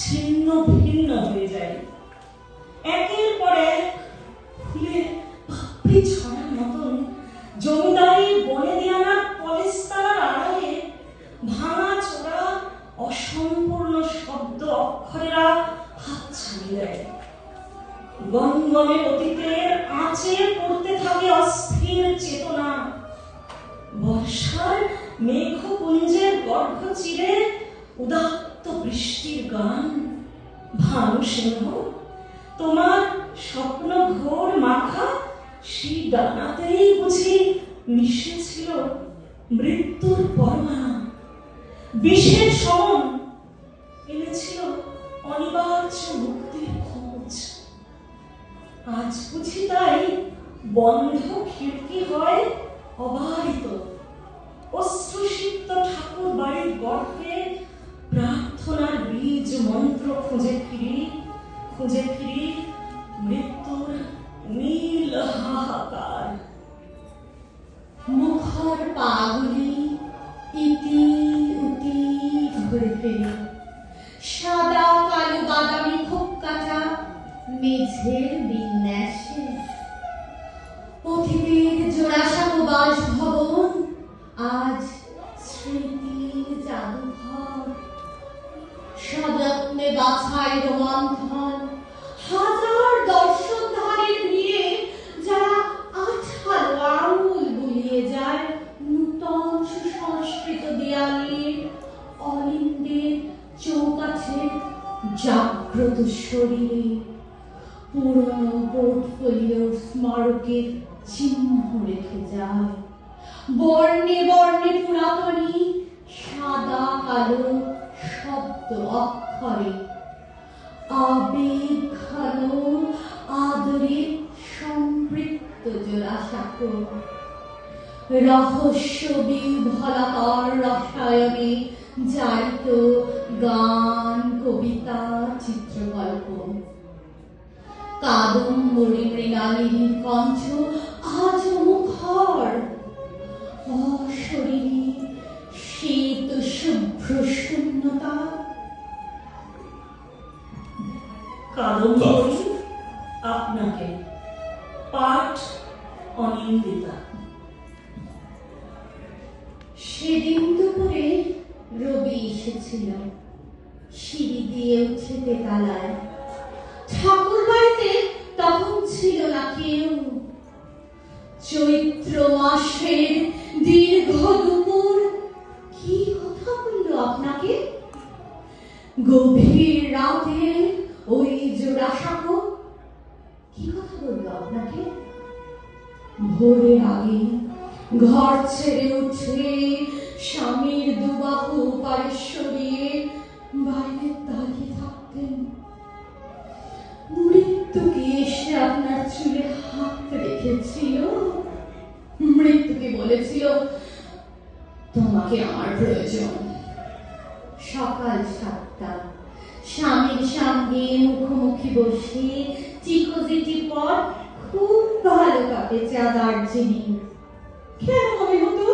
ছিন্ন ভিন্ন হয়ে যায়। একের পর ফুলের পাপড়ি ছড়ার মতন জমিদারি বনে দিয়ানার পলেস্তার আড়ালে ভাঙা চোরা অসম্পূর্ণ শব্দ অক্ষরেরা হাত ছাড়িয়ে দেয়। গঙ্গমে অতীতের আঁচে পড়তে থাকে অস্থির চেতনা। বর্ষার মেঘপুঞ্জের গর্ভ চিরে উদাত্ত বৃষ্টির গান ভানু সিংহ তোমার স্বপ্ন ঘোর মাখা, সেই ডানাতেই বুঝি মিশেছিল মৃত্যুর পরমাণা। বিষের সমন এনেছিল অনিবার্য মুক্তির খোঁজ। আজ বুঝি তাই বন্ধ খিড়কি হয় অবারিত। অশ্রুসিক্ত ঠাকুর বাড়ির গর্ভে প্রার্থনার বীজ মন্ত্র খুঁজে ফিরি খুঁজে ফিরি, মৃত্যুর নীল হাহাকার। মুখর পাগুলি ইতি উতি ঘুরে ফেরে সাদা কালো বাদামি খুব কাটা মেঝের বিন্যাসে। অতীতের জোড়াসাঁকো বাসভবন শরীরে পুরনো পোর্টফোলিওর স্মারকের চিহ্ন রেখে যায়। বর্ণে বর্ণে পুরাতনী সাদা কালো শব্দ অক্ষরে। আবেগ ঘন আদরে সম্পৃক্ত জোড়াসাঁকো রহস্য বিহ্বলতার রসায়নে জারিত গান কবিতা চিত্রকল্প। কাদম্বরী মৃণালিনীর কণ্ঠ আজ মুখর। অশরীরী শীত শুভ্র শূন্যতা। কাদম্বরী আপনাকে পাঠ অনিন্দিতা। সেদিন দুপুরে রবি এসেছিল। সিঁড়ি দিয়ে উঠে তেতালায়। ঠাকুর বাড়িতে তখন ছিল না কেউ। চৈত্র মাসের দীর্ঘ দুপুর। কি কথা বলল আপনাকে? গভীর রাতে ওই জোড়াসাঁকো কি কথা বলল আপনাকে? ভোরের আগে ঘর ছেড়ে উঠে স্বামীর দুবাহু পারে সরিয়ে বাইরে দাঁড়িয়ে থাকতেন। মৃত্যুকে এসে আপনার চুলে হাত রেখেছিল। মৃত্যুকে বলেছিল, তোমাকে আমার প্রয়োজন। সকাল সাতটা, স্বামীর সঙ্গে মুখোমুখি বসে চিকোজিটি পর খুব ভালো কাপে চা দার্জিলিং কেন হবে হতো?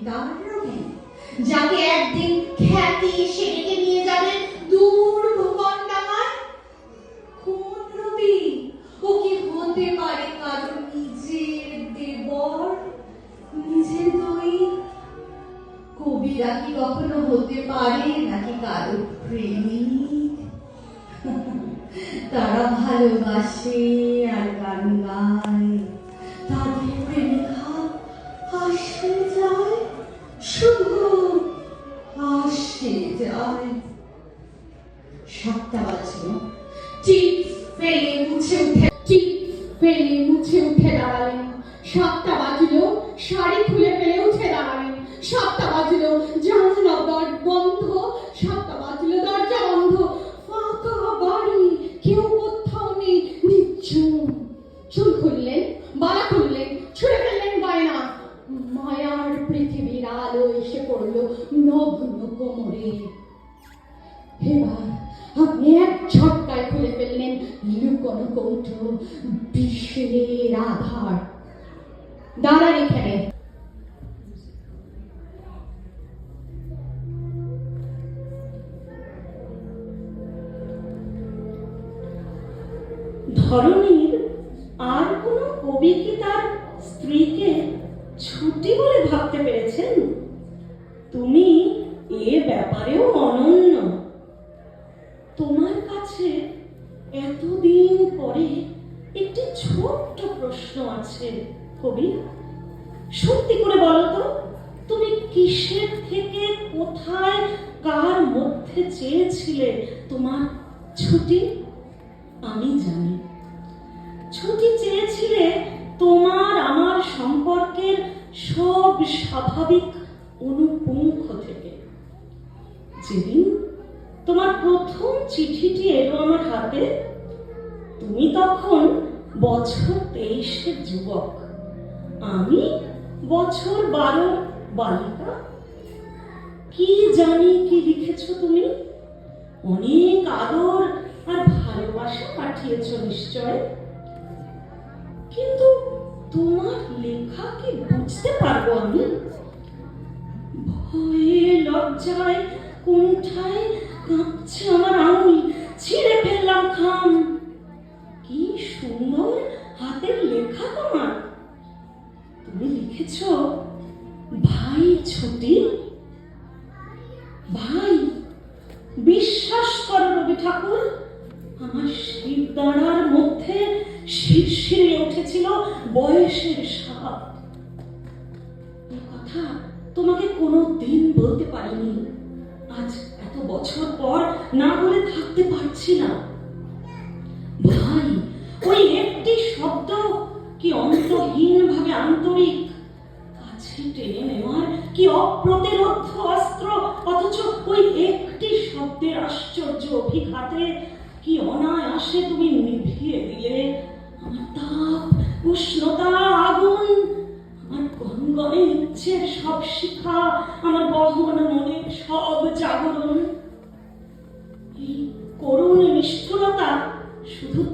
কবিতার রবি যাকে একদিন খ্যাতি এসে ডেকে সাতটা বাজলো টিপ ফেলে মুছে উঠে টিপ ফেলে মুছে উঠে দাঁড়ালেন। সাতটা বাজলো শাড়ি খুলে ফেলে উঠে দাঁড়ালেন। সাতটা বাজলো জানলা দর বন্ধ সাতটা বাজলো দরজা বন্ধ ফাঁকা বাড়ি কেউ কোথাও নেই নিচ্ছুম চুল খুললেন বালা খুললেন ছুঁড়ে ফেললেন বায়না মায়ার পৃথিবীর আলো এসে পড়ল নগ্ন কোমরে। এবার আপনি এক ঝটকায় খুলে ফেললেন, লুকোনো কৌটো বিশ্বের আধার। দাঁড়ান এখানে। প্রশ্ন কবি? সত্যি করে বলো তো, তুমি কিসের থেকে কোথায় কার মধ্যে চেয়েছিলে তোমার ছুটি? আমি জানি। ছুটি চেয়েছিলে তোমার আমার সম্পর্কের সব স্বাভাবিক অনুপুঙ্খ থেকে। যেদিন তোমার প্রথম চিঠিটি এলো আমার হাতে, তুমি তখন বছর তেইশের যুবক। আমি বছর বারোর বালিকা। কি জানি, কি লিখেছ তুমি? অনেক আদর আর ভালোবাসা পাঠিয়েছ নিশ্চয়। কিন্তু তোমার লেখা কি বুঝতে পারব আমি? ভয়ে লজ্জায় কোনঠায় কাঁপছে আমার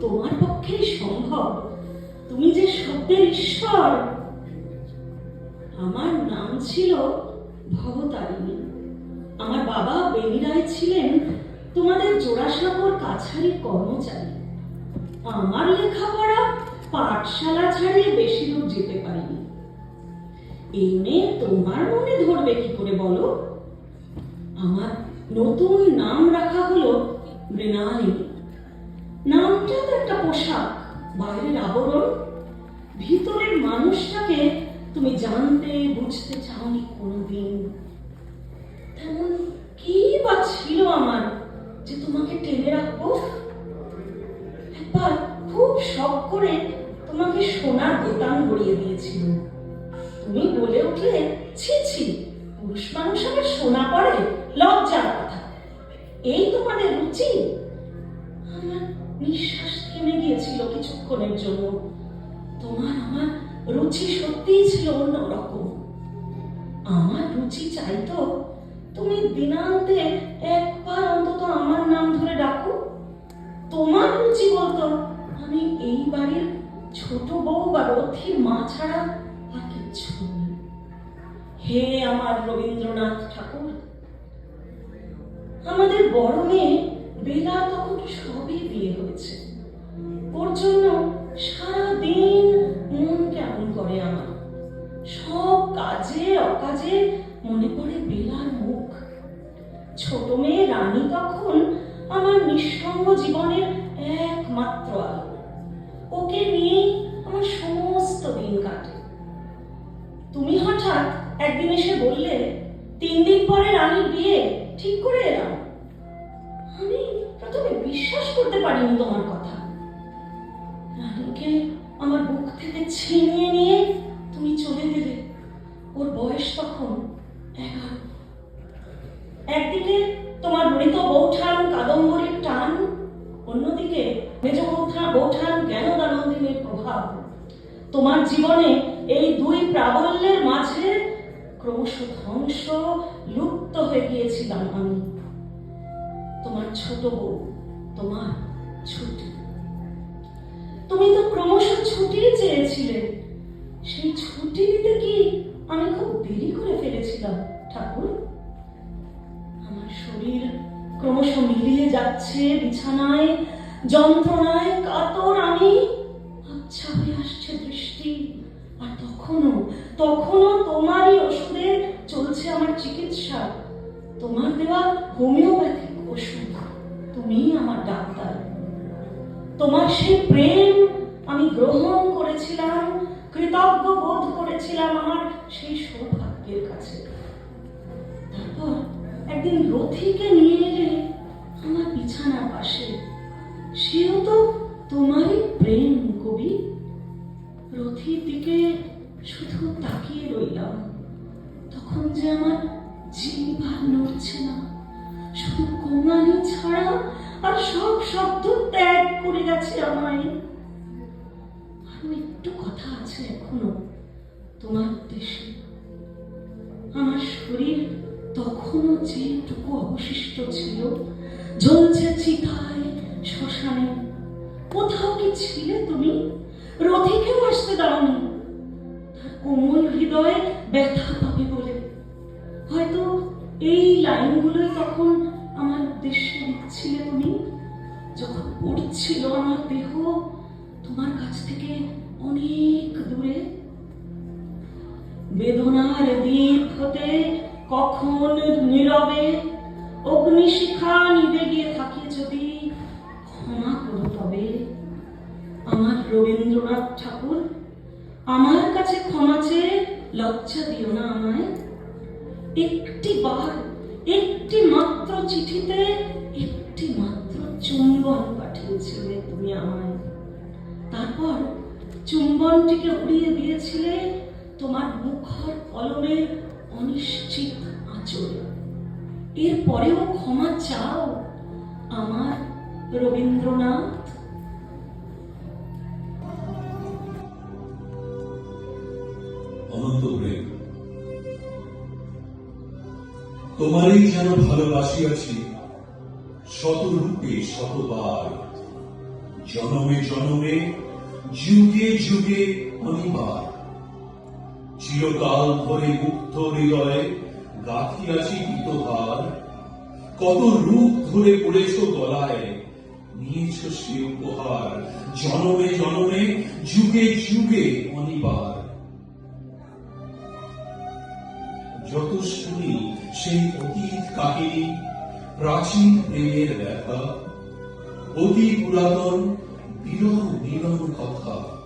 তোমার পক্ষেই সম্ভব। তুমি যে শব্দের ঈশ্বর। আমার নাম ছিল ভবতারিণী। আমার বাবা বেনিরায় ছিলেন তোমাদের জোড়াসাগর কাছারির কর্মচারী। আমার লেখাপড়া পাঠশালা ছাড়িয়ে বেশি দূর যেতে পারিনি। এই মেয়ে তোমার মনে ধরবে কি করে বলো? আমার নতুন নাম রাখা হলো মৃণালিনী। নামটা তো একটা পোশাক, বাইরের আবরণ। ভিতরের মানুষটাকে তুমি জানতে, বুঝতে চাওনি কোনোদিন। তেমন কি বা ছিল আমার যে তোমাকে টেনে রাখব? একবার খুব শখ করে তোমাকে সোনার বোতাম গড়িয়ে দিয়েছিল। তুমি বলে উঠলে, ছি ছি, পুরুষ মানুষ আবার সোনা পরে, লজ্জার কথা। এই তোমাদের রুচি? আমার নিঃশ্বাস থেমে গিয়েছিল কিছুক্ষণের জন্য। তোমার আমার রুচি সত্যিই ছিল অন্যরকম আমার রুচি চাইতো তুমি দিনান্তে একবার অন্তত আমার নাম ধরে ডাকো। তোমার রুচি বলতো, আমি এই বাড়ির ছোট বউ বা রথির মা ছাড়া আর কিচ্ছু। হে আমার রবীন্দ্রনাথ ঠাকুর, আমাদের বড় মেয়ে বেলা তখন সবই বিয়ে হয়েছে। ওর জন্য সারাদিন ওর বয়স তখন একদিকে তোমার মৃত বৌঠান কাদম্বরীর টান, অন্যদিকে মেজ বৌঠা বৌঠান জ্ঞানদানন্দিনীর প্রভাব। তোমার জীবনে এই দুই প্রাবল্যের মাঝে ক্রমশ ধ্বংস, লুপ্ত হয়ে গিয়েছিলাম আমি। তোমার ছোট বউ, তোমার ছুটি। তুমি তো ক্রমশ ছুটি চেয়েছিলে। সেই ছুটি দিতে কি আমি খুব দেরি করে ফেলেছিলাম, ঠাকুর। আমার শরীর ক্রমশ মিলিয়ে যাচ্ছে, বিছানায়, যন্ত্রণায়, কাতর আমি। আচ্ছা হয়ে আসছে দৃষ্টি। আর তখনও তখনও তোমারই ওষুধে চলছে আমার চিকিৎসা। তোমার দেওয়া হোমিওপ্যাথিক ওষুধ। তুমি আমার ডাক্তার। তোমার সেই প্রেম আমি গ্রহণ করেছিলাম কৃতজ্ঞ বোধ করেছিলাম আমার সেই সৌভাগ্যের কাছে। তারপর একদিন রথিকে নিয়ে যেটুকু অবশিষ্ট ছিল। জ্বলছে চিতায় শ্মশানে। কোথাও কি ছিলে তুমি? রথিকেও আসতে দাওনি। তার কোমল হৃদয়ে ব্যথা পাবে বলে। হয়তো এই লাইনগুলোই তখন আমার উদ্দেশ্যে লিখছিলে তুমি? যখন পড়ছিল আমার দেহ, তোমার কাছ থেকে অনেক দূরে। বেদনার দ্বীপ হতে কখন নীরবে অগ্নিশিখা নিভে গিয়ে থাকে যদি ক্ষমা করো তবে। আমার রবীন্দ্রনাথ ঠাকুর, আমার কাছে ক্ষমা চেয়ে লজ্জা দিও না আমায়। একটি বার, একটি মাত্র চিঠিতে, একটি মাত্র চুম্বন পাঠিয়েছিলে তুমি আমায়। তারপর চুম্বনটিকে উড়িয়ে দিয়েছিলে তোমার মুখর কলমের অনিশ্চিত আঁচল এরপরেও ক্ষমা চাও আমার রবীন্দ্রনাথ? অনন্ত প্রেম। তোমারই যেন ভালোবাসিয়াছি, শতরূপে শতবার। জনমে জনমে, যুগে যুগে অনিবার। চিরকাল ধরে মুক্ত হৃদয়ে গাঁথিয়াছি গীতহার কত রূপ ধরে পড়েছ গলায়, নিয়েছ সে উপহার। জনমে জনমে, যুগে যুগে অনিবার। যত শুনি সেই অতীত কাহিনী, প্রাচীন প্রেমের ব্যথা, অতি পুরাতন বিরল মিলন কথা।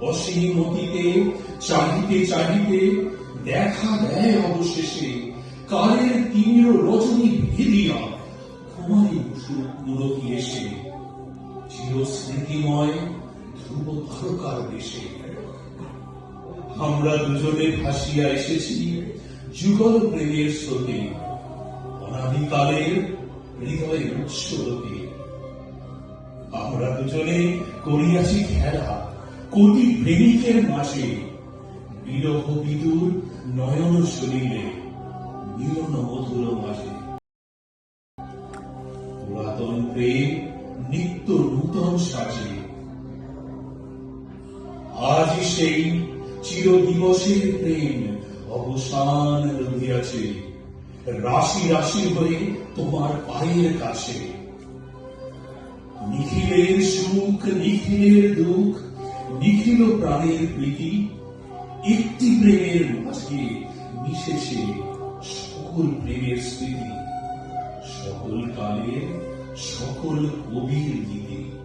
অসীম অতীতে, চাহিতে চাহিতে, দেখা দেয় অবশেষে। কালের তিমির রজনী ভেদিয়া এসে। ধ্রুব দেশে। আমরা দুজনে ভাসিয়া এসেছি যুগল প্রেমের স্রোতে অনাদিকালের হৃদয়ের আমরা দুজনে করিয়াছি খেলা কোটি প্রেমিকের মাঝে বিরহ বিদুর নয়ন শরীরে, মিলন মধুর মাঝে। পুরাতন প্রেম নিত্য নূতন সাজে। আজ সেই চির দিবসের প্রেম অবসান রহিয়াছে। রাশি রাশি হয়ে তোমার পায়ের কাছে। নিখিলের সুখ, নিখিলের দুঃখ নিখিল প্রাণের প্রীতি, একটি প্রেমের মাঝে মিশেছে সকল প্রেমের স্মৃতি, সকল কালের সকল কবির গীতি।